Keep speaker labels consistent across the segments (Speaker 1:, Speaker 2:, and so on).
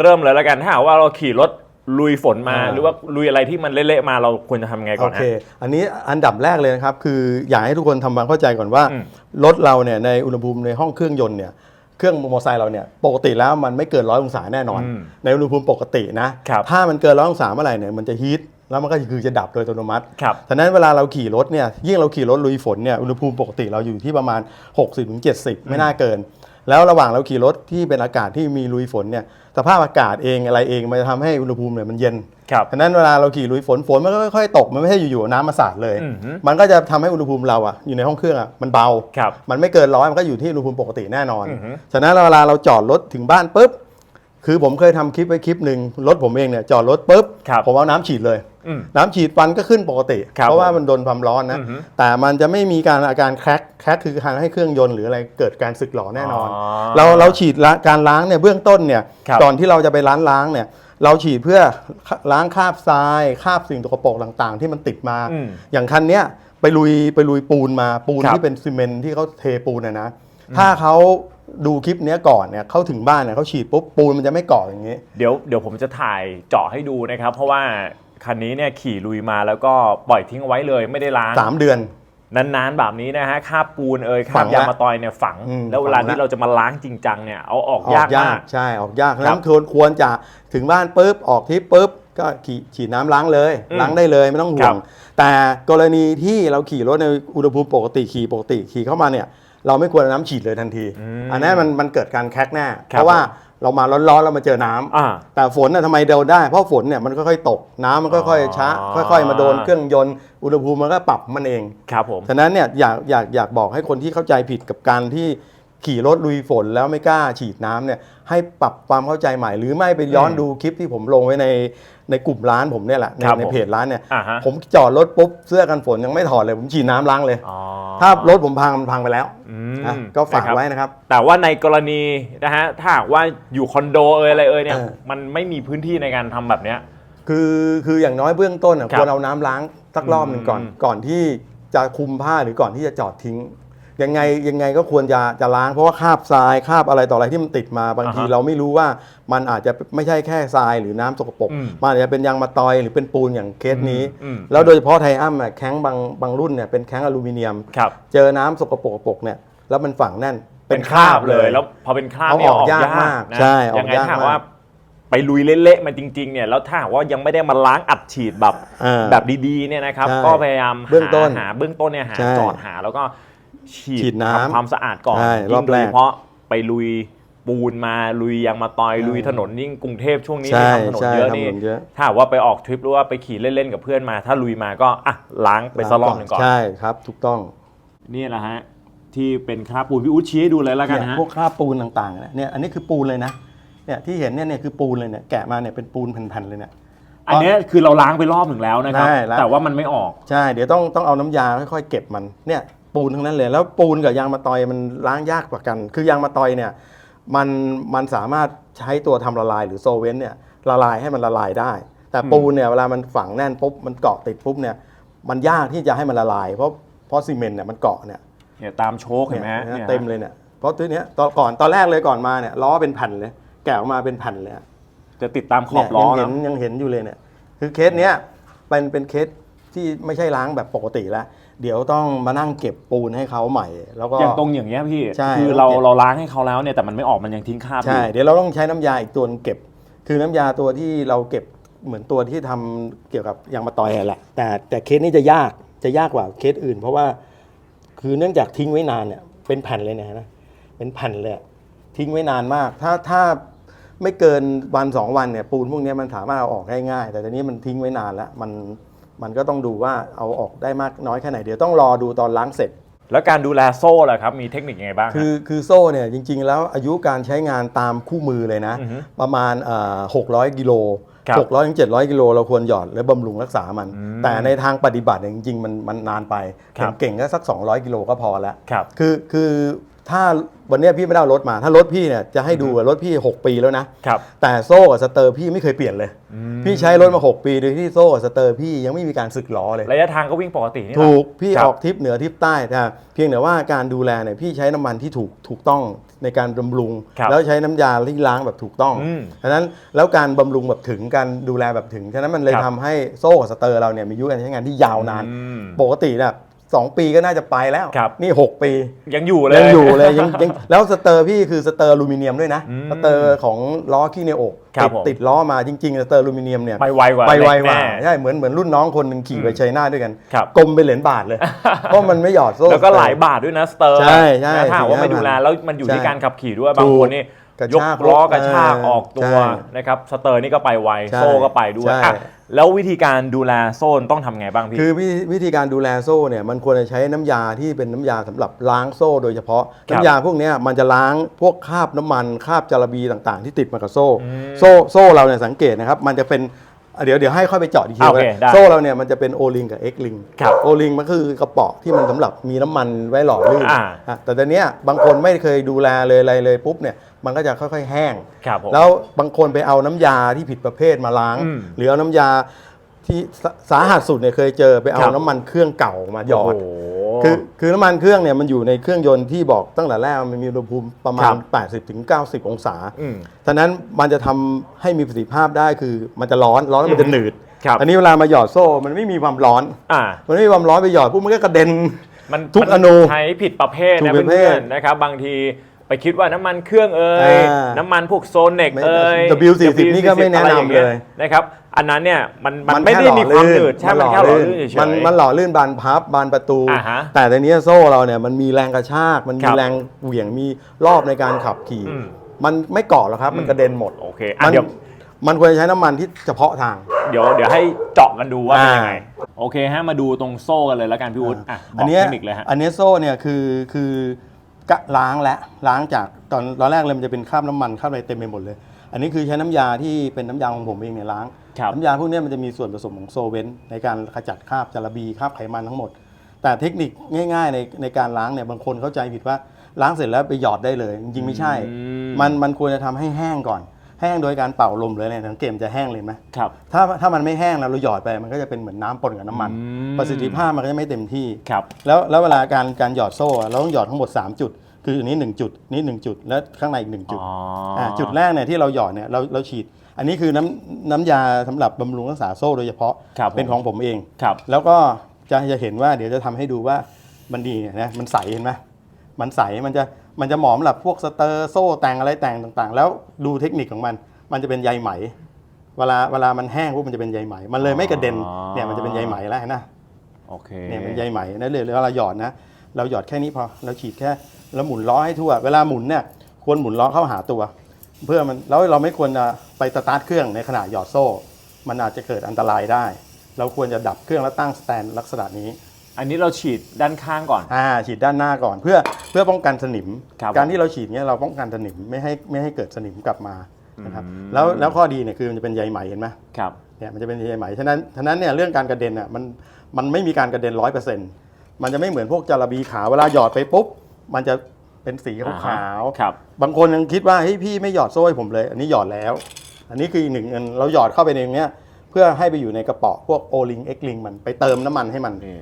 Speaker 1: เริ่มเลยแล้วกันถ้าหากว่าเราขี่รถลุยฝนมา
Speaker 2: อ่า
Speaker 1: หรือว่าลุยอะไรที่มันเละๆมาเราควรจะทำไงก่
Speaker 2: โอ
Speaker 1: อน
Speaker 2: เค
Speaker 1: ฮะ
Speaker 2: อันนี้อันดับแรกเลยนะครับ คืออยากให้ทุกคนทำความเข้าใจก่อนว่า
Speaker 1: อืม
Speaker 2: รถเราเนี่ยในอุณหภูมิในห้องเครื่องยนต์เนี่ย เครื่องมอเตอร์ไซค์เราเนี่ย ปกติแล้วมันไม่เกินร้อยองศาแน่นอน
Speaker 1: อืม
Speaker 2: ในอุณหภูมิปกตินะ ครับ ถ้ามันเกินร้อยองศาเมื่อไหร่เนี่ยมันจะฮีทแล้วมันก็คือจะดับโดยอัตโนมัติ
Speaker 1: ครับ
Speaker 2: ฉะนั้นเวลาเราขี่รถเนี่ยยิ่งเราขี่รถลุยฝนเนี่ยอุณหภูมิปกติเราอยู่ที่ประมาณ 60-70 ไม่น่าเกิน แล้วระหว่างเราขี่รถที่เป็นอากาศที่มีลุยฝนเนี่ยสภาพอากาศเองอะไรเองมันจะทำให้อุณหภูมิเนี่ยมันเย็น
Speaker 1: ครับ
Speaker 2: ฉะนั้นเวลาเราขี่ลุยฝนฝนมันก็ค่อยๆตกมันไม่ใช่อยู่ๆน้ำมาสาดเลย
Speaker 1: อือหือ
Speaker 2: มันก็จะทำให้อุณหภูมิเราอะอยู่ในห้องเครื่องอะมันเบา
Speaker 1: ครับ
Speaker 2: มันไม่เกินร้อยมันก็อยู่ที่อุณหภูมิปกติแน่นอน
Speaker 1: อือหือ
Speaker 2: ฉะนั้นเวลาเราจอดรถถึงบ้านปุ๊บคือผมเคยทำคลิปไว้คลิปหนึ่งรถผมเองเนี่ยจอดรถปุ๊บ
Speaker 1: ครับ
Speaker 2: ผมเอาน้ำฉีดเลย
Speaker 1: อืม
Speaker 2: น้ำฉีดฟันก็ขึ้นปกติ
Speaker 1: ครับ
Speaker 2: เพราะว่ามันโดนความร้อนนะ
Speaker 1: อือฮึ
Speaker 2: แต่มันจะไม่มีการอาการแคร็กแคร็กคือการให้เครื่องยนต์หรืออะไรเกิดการสึกหรอแน่นอน
Speaker 1: อ๋อ
Speaker 2: เราเราฉีดละการล้างเนี่ยเบื้องต้นเนี่ย
Speaker 1: ครับ
Speaker 2: ก่อนที่เราจะไปล้างล้างเนี่ยเราฉีดเพื่อล้างคราบทรายคราบสิ่งตกปรกต่างๆ ที่มันติดมา
Speaker 1: อืม
Speaker 2: อย่างคันเนี้ยไปลุยไปลุยปูนมาปูน
Speaker 1: ครับ
Speaker 2: ที่เป็นซีเมนต์ที่เขาเทปูนนะนะถ้าเขาดูคลิปเนี้ยก่อนเนี่ยเขาถึงบ้านเนี่ยเขาฉีดปุ๊บปูนมันจะไม่เกาะอย่างนี้
Speaker 1: เดี๋ยวเดี๋ยวผมจะถ่ายเจาะให้ดูนะครับ เพราะว่า คันนี้เนี่ยขี่ลุยมาแล้วก็ปล่อยทิ้งเอาไว้เลยไม่ได้ล้าง
Speaker 2: สามเดือน
Speaker 1: นานๆแบบนี้นะฮะคราบปูนเอ่ยค
Speaker 2: ฝั
Speaker 1: ราบ
Speaker 2: ง
Speaker 1: ยาง
Speaker 2: ละ
Speaker 1: มะตอยเนี่ยฝัง
Speaker 2: อืม
Speaker 1: แล้วเวลา
Speaker 2: ฝังละ
Speaker 1: ที่เราจะมาล้างจริงจังเนี่ยเอาออก
Speaker 2: ออยา
Speaker 1: กก
Speaker 2: ยามา
Speaker 1: กก
Speaker 2: ใช่ออกยาก
Speaker 1: ครับ
Speaker 2: น้ำควรควรจะถึงบ้านปุ๊บออกทริปปุ๊บก็ขี่ฉีดน้ำล้างเลย
Speaker 1: อืม
Speaker 2: ล้างได้เลยไม่ต้องห่
Speaker 1: ควรั
Speaker 2: ง
Speaker 1: บ
Speaker 2: แต่กรณีที่เราขี่รถในอุณหภูมิปกติขี่ปกติขี่เข้ามาเนี่ย เราไม่ควรเอาน้ำฉีดเลยทันที อันนั้นมันมันเกิดการแคร็กแน่
Speaker 1: ครับ
Speaker 2: เพราะว่า เรามาร้อนๆเรามาเจอน้ำ
Speaker 1: อ่า
Speaker 2: แต่ฝนน่ะทำไมเดาได้ เพราะฝนเนี่ยมันค่อยๆตกน้ำมันค่อยๆช้า
Speaker 1: อ๋อ
Speaker 2: ค่อย ๆ มาโดนเครื่องยนต์อุณหภูมิมันก็ปรับมันเอง
Speaker 1: ครับผม
Speaker 2: ฉะนั้นเนี่ยอยากอยากอยากบอกให้คนที่เข้าใจผิดกับการที่ ขี่รถลุยฝนแล้วไม่กล้าฉีดน้ำเนี่ยให้ปรับความเข้าใจใหม่ หรือไม่ไปย้อน
Speaker 1: อืม
Speaker 2: ดูคลิปที่ผมลงไว้ในในกลุ่มร้านผมเนี่ยแหละใน
Speaker 1: ครับ
Speaker 2: ใน
Speaker 1: ผม
Speaker 2: เพจร้านเนี่ย
Speaker 1: อ่าฮะ
Speaker 2: ผมจอดรถปุ๊บเสื้อกันฝนยังไม่ถอดเลย ผมฉีดน้ำล้างเลย
Speaker 1: อ๋อ
Speaker 2: ถ้ารถผมพังมันพังไปแล้ว
Speaker 1: อื
Speaker 2: นะ
Speaker 1: ม
Speaker 2: ก็ฝาก
Speaker 1: นะครับ
Speaker 2: ไว้นะครับ
Speaker 1: แต่ว่าในกรณีนะฮะถ้าหากว่าอยู่คอนโดเอ่ยอะไรเอ่ยเนี่ย
Speaker 2: เออ
Speaker 1: มันไม่มีพื้นที่ในการทำแบบเนี้ย
Speaker 2: คือคืออย่างน้อยเบื้องต้นอะ
Speaker 1: ครับ
Speaker 2: ควรเอาน้ำล้างสักรอบหนึ่งก่อน
Speaker 1: อืม
Speaker 2: ก่อนที่จะคุมผ้าหรือก่อนที่จะจอดทิ้ง ยังไงยังไงก็ควรจะจะล้างเพราะว่าคราบทรายคราบอะไรต่ออะไรที่มันติดมาบางที
Speaker 1: อ่าฮะ
Speaker 2: เราไม่รู้ว่ามันอาจจะไม่ใช่แค่ทรายหรือน้ำสกปรก
Speaker 1: อืม
Speaker 2: มันอาจจะเป็นยางมะตอยหรือเป็นปูนอย่างเคสนี้
Speaker 1: อืม
Speaker 2: แล้วโดยเฉพาะไทอัมอะแข้งบางบางรุ่นเนี่ยเป็นแข้งอลูมิเนียม
Speaker 1: ครับ
Speaker 2: เจอน้ำสกปรกปรกเนี่ยแล้วมันฝังแน่น
Speaker 1: เป็นคราบเลยแล้วพอเป็นคราบ
Speaker 2: เอา
Speaker 1: เนี่ย
Speaker 2: ออกยากมาก
Speaker 1: นะ
Speaker 2: ใช่ออก
Speaker 1: ยังไง
Speaker 2: ยาก
Speaker 1: ถ้าหาก
Speaker 2: มาก
Speaker 1: ว่า ไปลุยเละๆมันจริงๆเนี่ยแล้วถ้าหากว่ายังไม่ได้มาล้างอัดฉีดแบบ
Speaker 2: อ่า
Speaker 1: แบบดีๆเนี่ยนะครับ
Speaker 2: ใช่
Speaker 1: ก็พยายาม
Speaker 2: เบื้องต้น
Speaker 1: หาหาเบื้องต้นเนี่ยหา
Speaker 2: ใช่
Speaker 1: จอดหาแล้วก็ ฉีด
Speaker 2: ฉีดน้ำ
Speaker 1: ทำความสะอาดก่อน
Speaker 2: ใช่ร
Speaker 1: ยิ่
Speaker 2: องบ
Speaker 1: โด
Speaker 2: แร
Speaker 1: ย
Speaker 2: ก
Speaker 1: เฉพาะไปลุยปูนมาลุยยางมาตอย
Speaker 2: ใช่
Speaker 1: ลุยถนนยิ่งกรุงเทพช่วงนี้
Speaker 2: ใช่
Speaker 1: ทำถนน
Speaker 2: ใช่
Speaker 1: เยอะ
Speaker 2: ทำถ
Speaker 1: นี่
Speaker 2: นนเยอะ
Speaker 1: ถ้าหากว่าไปออกทริปหรือว่าไปขี่เล่นๆกับเพื่อนมา ถ้าลุยมาก็อะล้างไปสักรอบหนึ่งก่อน
Speaker 2: ใช่ครับถูกต้อง
Speaker 1: นี่แหละฮะที่เป็นคราบปูนพี่อุ๊ดชี้ให้ดูเลยแล้วกัน
Speaker 2: เนี่ย
Speaker 1: ฮะ
Speaker 2: พวกคราบปูนต่างๆเนี่ยเนี่ยอันนี้คือปูนเลยนะเนี่ยที่เห็นเนี่ยเนี่ยคือปูนเลยเนี่ยแกะมาเนี่ยเป็นปูนแผ่นๆเลยเนี่ย
Speaker 1: อันเนี้ยคือเราล้างไปรอบหนึ่งแล้วนะครับ
Speaker 2: ได้แล้ว
Speaker 1: แต่ว่ามันไม่ออก
Speaker 2: ใช่ เดี๋ยวต้องต้องเอาน้ำยาค่อยๆ เก็บมันเนี่ย ปูนทั้งนั้นเลย แล้วปูนกับยางมะตอยมันล้างยากกว่ากัน คือยางมะตอยเนี่ยมันมันสามารถใช้ตัวทำละลายหรือโซเวนเนี่ยละลายให้มันละลายได้ แต่
Speaker 1: อืม
Speaker 2: ปูนเนี่ยเวลามันฝังแน่นปุ๊บมันเกาะติดปุ๊บเนี่ยมันยากที่จะให้มันละลาย เพราะเพราะซีเมนต์เนี่ยมันเกาะเนี่ย
Speaker 1: เนี่ยตามโชคเห็นไหมฮะ
Speaker 2: เนี่ย
Speaker 1: นี่ย
Speaker 2: เต็มเลยเนี่ยเพราะตัวเนี้ยตอนก่อนตอนแรกเลยก่อนมาเนี่ยล้อเป็นแผ่นเลย แกะออกมาเป็นแผ่นเลยอะ
Speaker 1: จะติดตามขอบล้อ
Speaker 2: เนี่ยยังเห็น
Speaker 1: นะ
Speaker 2: ยังเห็นอยู่เลยเนี่ยคือเคสเนี้ยเป็นเป็นเคสที่ไม่ใช่ล้างแบบปกติแล้ว เดี๋ยวต้องมานั่งเก็บปูนให้เขาใหม่ แล้วก็
Speaker 1: อย่างตรงอย่างเงี้ยพี่
Speaker 2: ใช่
Speaker 1: คือเราเราล้างให้เขาแล้วเนี่ยแต่มันไม่ออกมันยังทิ้งคราบอ
Speaker 2: ใช่
Speaker 1: ยู่
Speaker 2: เดี๋ยวเราต้องใช้น้ำยาอีกตัวนึงเก็บ คือน้ำยาตัวที่เราเก็บเหมือนตัวที่ทำเกี่ยวกับยางมะตอยอะแหละ แต่แต่เคสนี้จะยากจะยากกว่าเคสอื่น เพราะว่าคือเนื่องจากทิ้งไว้นานเนี่ยเป็นแผ่นเลยเนี่ยนะเป็นแผ่นเลยอะทิ้งไว้นานมาก ถ้าถ้าไม่เกินวันสองวันเนี่ยปูนพวกเนี้ยมันสามารถเอาออกได้ง่าย แต่ตอนนี้มันทิ้งไว้นานแล้วมัน มันก็ต้องดูว่าเอาออกได้มากน้อยแค่ไหนเดี๋ยวต้องรอดูตอนล้างเสร็จ
Speaker 1: แล้วการดูแลโซ่ล่ะครับมีเทคนิคยังไงบ้างฮะ
Speaker 2: คือคือโซ่เนี่ยจริง ๆ แล้วอายุการใช้งานตามคู่มือเลยนะ
Speaker 1: อือฮึ
Speaker 2: ประมาณหกร้อยกิโล
Speaker 1: ครับ
Speaker 2: หกร้อยถึงเจ็ดร้อยกิโลเราควรหยอดและบำรุงรักษามัน
Speaker 1: อืม
Speaker 2: แต่ในทางปฏิบัติเนี่ยจริงๆมันมันนานไป
Speaker 1: ครับ
Speaker 2: เก่งๆก็สัก 200 กิโลก็พอแล้ว
Speaker 1: ครับ
Speaker 2: คือคือ ถ้าวันเนี้ยพี่ไม่ได้เอารถมา ถ้ารถพี่เนี่ยจะให้ดูว่ารถพี่ 6 ปีแล้วนะ
Speaker 1: ครับ
Speaker 2: แต่โซ่กับสเตอร์พี่ไม่เคยเปลี่ยนเลย พี่ใช้รถมา 6 ปีโดยที่โซ่กับสเตอร์พี่ยังไม่มีการสึกหรอเลย
Speaker 1: ระยะทางก็วิ่งปกตินี่แหละ
Speaker 2: ถูกพี่
Speaker 1: ครับ
Speaker 2: ออกทริปเหนือทริปใต้แต่เพียงแต่ว่าการดูแลเนี่ยพี่ใช้น้ำมันที่ถูกถูกต้องในการบำรุง
Speaker 1: ครับ
Speaker 2: แล้วใช้น้ำยาที่ล้างแบบถูกต้อง
Speaker 1: อืม
Speaker 2: ฉะนั้นแล้วการบำรุงแบบถึงการดูแลแบบถึงฉะนั้นมันเลย
Speaker 1: ครับ
Speaker 2: ทำให้โซ่กับสเตอร์เราเนี่ยมีอายุการใช้งานที่ยาวนาน
Speaker 1: อืม
Speaker 2: ปกติเนี่ย สองปีก็น่าจะไปแล้ว
Speaker 1: ครับ
Speaker 2: นี่ 6 ปี
Speaker 1: ยังอยู่เลย
Speaker 2: ยังอยู่เลยยังยังแล้วสเตอร์พี่คือสเตอร์อลูมิเนียมด้วยนะ
Speaker 1: อืม
Speaker 2: สเตอร์ของล้อขี้เนโอก
Speaker 1: ครับ
Speaker 2: ติด
Speaker 1: ผม
Speaker 2: ติดล้อมาจริงๆ สเตอร์อลูมิเนียมเนี่ย
Speaker 1: ไปไวกว่า
Speaker 2: ไปไว
Speaker 1: เล็ก
Speaker 2: กว่า
Speaker 1: แน่
Speaker 2: ใช่เหมือนเหมือนรุ่นน้องคนหนึ่งขี่ไปชัยนาทด้วยกัน
Speaker 1: ครับ
Speaker 2: กลมเป็นเหรียญบาทเลย เพราะมันไม่หยอดโซ่
Speaker 1: แล้วก็หลายบาทด้วยนะสเตอร์
Speaker 2: ใช่ใช่
Speaker 1: นะถ้าหากว่าไม่
Speaker 2: สี่
Speaker 1: ดู
Speaker 2: ห้า
Speaker 1: แล
Speaker 2: พัน
Speaker 1: แล้วมันอยู่ที่
Speaker 2: ใช่
Speaker 1: การขับขี่ด้วยบางคนนี่
Speaker 2: กระ
Speaker 1: ยก
Speaker 2: ชาก
Speaker 1: ล้อกระชาก
Speaker 2: เออ
Speaker 1: ออกตัว
Speaker 2: ใช่
Speaker 1: นะครับสเตอร์นี่ก็ไปไว
Speaker 2: ใช่
Speaker 1: โซ่ก็ไปด้วย
Speaker 2: ใช่
Speaker 1: อะแล้ววิธีการดูแลโซ่ต้องทำไงบ้างพี่
Speaker 2: คือวิวิธีการดูแลโซ่เนี่ยมันควรจะใช้น้ำยาที่เป็นน้ำยาสำหรับล้างโซ่โดยเฉพาะ
Speaker 1: ครับ
Speaker 2: น้ำยาพวกเนี้ยมันจะล้างพวกคราบน้ำมันคราบจาระบีต่างๆ ที่ติดมากับโซ่
Speaker 1: อืม
Speaker 2: โซ่โซ่เราเนี่ยสังเกตนะครับมันจะเป็นอะ เดี๋ยวเดี๋ยวให้ค่อยไปเจาะดีกที
Speaker 1: โอเค
Speaker 2: ว่า
Speaker 1: ได้
Speaker 2: โซ่เราเนี่ยมันจะเป็นโอลิงกับเอ็กลิง
Speaker 1: ครับ
Speaker 2: โอลิงมันคือกระป๋อที่มันสำหรับมีน้ำมันไว้หล่อลื่น
Speaker 1: อ่า
Speaker 2: อะแต่ตอนเนี้ยบางคนไม่เคยดูแลเลยอะไรเลยปุ๊บเนี่ยมันก็จะค่อย ๆ แห้ง
Speaker 1: ครับผม
Speaker 2: แล้วบางคนไปเอาน้ำยาที่ผิดประเภทมาล้าง
Speaker 1: อืม
Speaker 2: หรือเอาน้ำยาที่สสาหัสสุดเนี่ยเคยเจอไปเอา
Speaker 1: ครับ
Speaker 2: น้ำมันเครื่องเก่ามาหยอด
Speaker 1: โโห
Speaker 2: คือคือน้ำมันเครื่องเนี่ยมันอยู่ในเครื่องยนต์ที่บอกตั้งแต่แรกมันมีอุณหภูมิประมา
Speaker 1: ครั
Speaker 2: ณ
Speaker 1: บ
Speaker 2: 80ถึง90 องศา
Speaker 1: อืม
Speaker 2: ฉะนั้นมันจะทำให้มีประสิทธิภาพได้คือมันจะร้อนร้อนแล้วมันจะหนืด
Speaker 1: ครับ
Speaker 2: อันนี้เวลามาหยอดโซ่มันไม่มีความร้อน
Speaker 1: อ่า
Speaker 2: มันไม่มีความร้อนไปหยอดปุ๊บมันก็กระเด็น
Speaker 1: มัน
Speaker 2: ทุก
Speaker 1: มัน
Speaker 2: อนู
Speaker 1: ใช้ผิดประเภท
Speaker 2: ถู
Speaker 1: นะ
Speaker 2: กประเภ
Speaker 1: เพื่อ
Speaker 2: ท
Speaker 1: นๆนะครับ บางทีไปคิดว่าน้ำมันเครื่องเอ่ย
Speaker 2: อ่า
Speaker 1: น้ำมันพวกโซนเน็ก
Speaker 2: ไม่
Speaker 1: เอ่ย
Speaker 2: W40 นี่ก็ไม่แนะนำเลย
Speaker 1: นะครับ อันนั้นเนี่ยมันมันไม่
Speaker 2: แได้
Speaker 1: มีความ
Speaker 2: ห
Speaker 1: หนืดใช่มันแค่หล่อลื่นเฉยๆ
Speaker 2: มันมันหล่อลื่นบานพับบานประตู
Speaker 1: อ่าฮะ
Speaker 2: แต่ในนี้โซ่เราเนี่ยมันมีแรงกระชาก มัน
Speaker 1: ค
Speaker 2: มี
Speaker 1: รับ
Speaker 2: แรงเหวี่ยงมีรอบในการขับขี่
Speaker 1: อืม
Speaker 2: มันไม่เกาะหรอกครับมันกระเด็นหมด
Speaker 1: โอเคอะ
Speaker 2: มัน
Speaker 1: เดี๋ยว
Speaker 2: มันควรจะใช้น้ำมันที่เฉพาะทาง
Speaker 1: เดี๋ยวเดี๋ยวให้เจาะกันดูว่าเป็นยังไง
Speaker 2: อ่า
Speaker 1: โอเคฮะมาดูตรงโซ่กันเลยแล้วกันพี่วุฒิอะบ
Speaker 2: อั
Speaker 1: อนก
Speaker 2: เนี้ย
Speaker 1: เทคนิคเลยฮะ
Speaker 2: อันเนี้ยโซ่เนี่ยคือคือกะล้างและล้างจากตอนตอนแรกเลยมันจะเป็นคราบน้ำมันคราบอะไรเต็มไปหมดเลย อันนี้คือใช้น้ำยาที่เป็นน้ำยาของผมเองเนี่ยล้าง
Speaker 1: ครับ
Speaker 2: น้ำยาพวกเนี้ยมันจะมีส่วนผสมของโซเวนต์ในการขจัดคราบจาระบีคราบไขมันทั้งหมด แต่เทคนิคง่าย ๆ ในในการล้างเนี่ยบางคนเข้าใจผิดว่าล้างเสร็จแล้วไปหยอดได้เลยจริงๆไม่ใช่
Speaker 1: อืม
Speaker 2: มันมันควรจะทำให้แห้งก่อน แห้งโดยการเป่าลมเลยเนี่ยสังเกตมันจะแห้งเลยไหม
Speaker 1: ครับ
Speaker 2: ถ้าถ้ามันไม่แห้งแล้วเราหยอดไปมันก็จะเป็นเหมือนน้ำปนกับน้ำมัน
Speaker 1: อืม
Speaker 2: ประสิทธิภาพมันก็จะไม่เต็มที่
Speaker 1: ครับ
Speaker 2: แล้วแล้วเวลาการการหยอดโซ่อะเราต้องหยอดทั้งหมด 3 จุด คืออันนี้ 1 จุด นี่1จุด แล้วข้างในอีก 1 จุด
Speaker 1: อ๋ออ่า
Speaker 2: จุดแรกเนี่ยที่เราหยอดเนี่ยเราเราฉีด อันนี้คือน้ำน้ำยาสำหรับบำรุงรักษาโซ่โดยเฉพาะ
Speaker 1: ครับผม
Speaker 2: เป็นของผมเอง
Speaker 1: ครับ
Speaker 2: แล้วก็จะจะเห็นว่าเดี๋ยวจะทำให้ดูว่ามันดีเนี่ยนะมันใสเห็นไหมมันใสมันจะมันจะเหมาะสำหรับพวกสเตอร์โซ่แต่งอะไรแต่งต่างๆ แล้วดูเทคนิคของมัน มันจะเป็นใยไหม เวลาเวลามันแห้งปุ๊บมันจะเป็นใยไหม มันเลยไม่กระเด็น
Speaker 1: อ๋อ
Speaker 2: เนี่ยมันจะเป็นใยไหมแล้วเห็นนะ
Speaker 1: โอเค
Speaker 2: เนี่ยเป็นใยไหมนั่นเลยเวลาหยอดนะเราหยอดแค่นี้พอเราฉีดแค่แล้วหมุนล้อให้ทั่ว เวลาหมุนเนี่ยควรหมุนล้อเข้าหาตัว เพื่อมันแล้วเราไม่ควรจะไปสตาร์ทเครื่องในขณะหยอดโซ่ มันอาจจะเกิดอันตรายได้ เราควรจะดับเครื่องแล้วตั้งสแตนลักษณะนี้
Speaker 1: อันนี้เราฉีดด้านข้างก่อน
Speaker 2: อ่าฉีดด้านหน้าก่อนเพื่อเพื่อป้องกันสนิม
Speaker 1: ครับ
Speaker 2: การที่เราฉีดเนี่ยเราป้องกันสนิมไม่ให้ไม่ให้เกิดสนิมกลับมานะครับ
Speaker 1: อืม
Speaker 2: แล้วแล้วข้อดีเนี่ยคือมันจะเป็นใยไหมเห็นไหม
Speaker 1: ครับ
Speaker 2: เนี่ยมันจะเป็นใยไหมฉะนั้นฉะนั้นเนี่ยเรื่องการกระเด็นอะมันมันไม่มีการกระเด็นร้อยเปอร์เซ็นต์มันจะไม่เหมือนพวกจาระบีขาวเวลาหยอดไปปุ๊บมันจะ เป็นสี
Speaker 1: อ่า
Speaker 2: ขาว
Speaker 1: ฮะครับ
Speaker 2: ๆบางคนยังคิดว่าเฮ้ยพี่ไม่หยอดโซ่ให้ผมเลย อันนี้หยอดแล้ว อันนี้คืออีกหนึ่งอันเราหยอดเข้าไปในตรงเนี้ยเพื่อให้ไปอยู่ในกระเป๋อพวกโอลิงเอ็กลิงมันไปเติมน้ำมันให้มัน
Speaker 1: นี่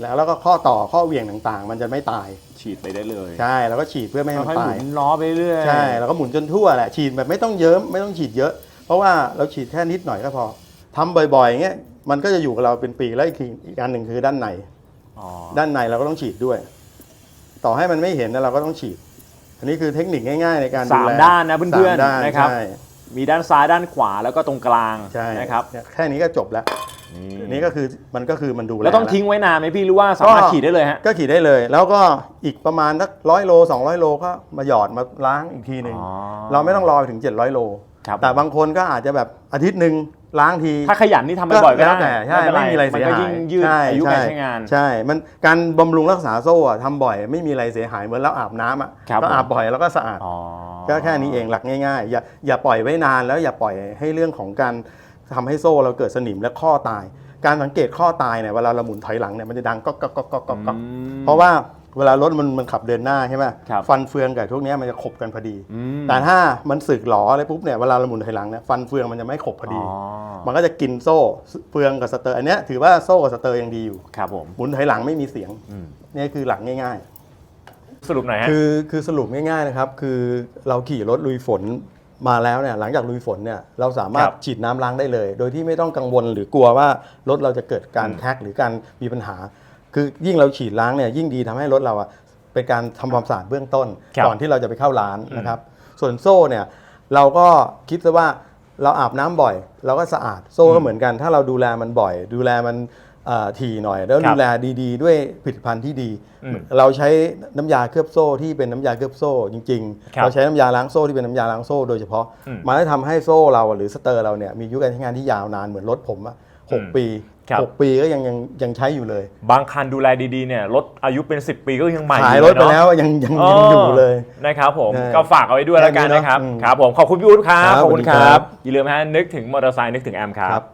Speaker 2: แล้วแล้วก็ข้อต่อข้อเหวี่ยงต่างๆ มันจะไม่ตาย
Speaker 1: ฉีดไปได้เลย
Speaker 2: ใช่ แล้วก็ฉีดเพื่อไม่ให้มัน
Speaker 1: ค่อยๆห
Speaker 2: ตา
Speaker 1: มุ
Speaker 2: ย
Speaker 1: นล้อไปเรื่อย
Speaker 2: ใช่ แล้วก็หมุนจนทั่วแหละ ฉีดแบบไม่ต้องเยิ้มไม่ต้องฉีดเยอะ เพราะว่าเราฉีดแค่นิดหน่อยก็พอทำบ่อยๆอย่างเงี้ยมันก็จะอยู่กับเราเป็นปีแล้วอีกทีอีกอันหนึ่งคือด้านใน
Speaker 1: อ๋อ
Speaker 2: ด้านในเราก็ต้องฉีดด้วย ต่อให้มันไม่เห็นนะเราก็ต้องฉีด อันนี้คือเทคนิคง่ายๆในการดู
Speaker 1: สาม
Speaker 2: แล
Speaker 1: ด้านนะเพื่อน
Speaker 2: สามด้า
Speaker 1: ๆนะครับ
Speaker 2: ใช่
Speaker 1: มีด้านซ้ายด้านขวาแล้วก็ตรงกลาง
Speaker 2: ใช่
Speaker 1: นะครับ
Speaker 2: เนี่ยแค่นี้ก็จบแล้วอันนี้ก็คือมันก็คือมันดูแล
Speaker 1: แล้วต้องทิ้งไว้นานไหมพี่หรือว่าสามารถขี่ได้เลยฮะ
Speaker 2: ก็ขี่ได้เลย แล้วก็อีกประมาณสักร้อยโล 200 โลก็มาหยอดมาล้างอีกทีหนึ่ง
Speaker 1: อ๋อ
Speaker 2: เราไม่ต้องรอไปถึง 700 โล
Speaker 1: ครับ
Speaker 2: แต่บางคนก็อาจจะแบบอาทิตย์หนึ่ง ล้างที
Speaker 1: ถ้าขยันนี่ทำบ่อยๆก็
Speaker 2: แล้ว
Speaker 1: ได้
Speaker 2: แต่ใช่
Speaker 1: เป็น
Speaker 2: ไม่มีอะไร
Speaker 1: มัน
Speaker 2: เสีย
Speaker 1: ก็
Speaker 2: หาย
Speaker 1: ยิ่งยืด
Speaker 2: ใช่
Speaker 1: อายุการใช้งาน
Speaker 2: ใช่ มันการบำรุงรักษาโซ่อะทำบ่อยไม่มีอะไรเสียหายเหมือนเราอาบน้ำอะ
Speaker 1: ครับ
Speaker 2: ก็อาบ
Speaker 1: ผม
Speaker 2: บ่อยแล้วก็สะอาด
Speaker 1: อ๋อ
Speaker 2: ก็แค่นี้เองหลักง่ายๆ อย่าอย่าปล่อยไว้นานแล้วอย่าปล่อยให้เรื่องของการทำให้โซ่เราเกิดสนิมและข้อตาย การสังเกตข้อตายเนี่ยเวลาเราหมุนถอยหลังเนี่ยมันจะดังก๊อกก๊อกก๊อกก๊อกก๊อกก๊อก
Speaker 1: อืม
Speaker 2: เพราะว่า เวลารถมันมันขับเดินหน้าใช่ไหม
Speaker 1: ครับ
Speaker 2: ฟันเฟืองกับพวกเนี้ยมันจะขบกันพอดี
Speaker 1: อืม
Speaker 2: แต่ถ้ามันสึกหลออะไรปุ๊บเนี่ยเวลาเราหมุนถอยหลังเนี่ยฟันเฟืองมันจะไม่ขบพอดี
Speaker 1: อ๋อ
Speaker 2: มันก็จะกินโซ่เฟืองกับสเตอร์อันเนี้ยถือว่าโซ่กับสเตอร์ยังดีอยู่
Speaker 1: ครับผม
Speaker 2: หมุนถอยหลังไม่มีเสียง
Speaker 1: อืม
Speaker 2: นี่คือหลักง่าย
Speaker 1: สรุปหน่อยฮะ
Speaker 2: คือคือสรุปง่ายๆนะครับคือเราขี่รถลุยฝนมาแล้วเนี่ยหลังจากลุยฝนเนี่ยเราสามารถ
Speaker 1: ครับ
Speaker 2: ฉีดน้ำล้างได้เลย โดยที่ไม่ต้องกังวลหรือกลัวว่ารถเราจะเกิดการแท็กหรือการมีปัญหา คือยิ่งเราฉีดล้างเนี่ยยิ่งดีทำให้รถเราอะเป็นการทำความสะอาดเบื้องต้น
Speaker 1: ครับ
Speaker 2: ก่อนที่เราจะไปเข้าร้านนะครับ ส่วนโซ่เนี่ยเราก็คิดซะว่าเราอาบน้ำบ่อย เราก็สะอาดโซ่ก็เหมือนกัน ถ้าเราดูแลมันบ่อย ดูแลมันเอ่อถี่หน่อย แล้ว
Speaker 1: ครับ
Speaker 2: ดูแลดีๆ ด้วยผลิตภัณฑ์ที่ดี
Speaker 1: อืม
Speaker 2: เราใช้น้ำยาเคลือบโซ่ที่เป็นน้ำยาเคลือบโซ่จริง
Speaker 1: ครับ
Speaker 2: ๆเราใช้น้ำยาล้างโซ่ที่เป็นน้ำยาล้างโซ่โดยเฉพาะ
Speaker 1: อืม
Speaker 2: มันได้ทำให้โซ่เราหรือสเตอร์เราเนี่ยมีอายุการใช้งานที่ยาวนานเหมือนรถผมอะหก
Speaker 1: อืม
Speaker 2: ปี
Speaker 1: ครับ
Speaker 2: หกปีก็ยังยังยังใช้อยู่เลย
Speaker 1: บางคันดูแลดีๆเนี่ยรถอายุเป็น 10 ปีก็ยังใหม่
Speaker 2: ขาย
Speaker 1: อ
Speaker 2: รถไป
Speaker 1: เนะ
Speaker 2: แล้วยังยังยังอยู่เลย
Speaker 1: นะครับผม
Speaker 2: ใช่
Speaker 1: ก็ฝากเอาไว้ด้วยแล้วกันนะครับ
Speaker 2: แค่นี้เนอะอืม
Speaker 1: ครับผมขอบคุณพี่อุ๊ดครับ
Speaker 2: ครับ
Speaker 1: ขอบคุณค
Speaker 2: สวัสดี
Speaker 1: รั
Speaker 2: ครับ บ
Speaker 1: อย่าลืมฮะนึกถึงมอเตอร์ไซค์นึกถึงแอมครับ
Speaker 2: ครับ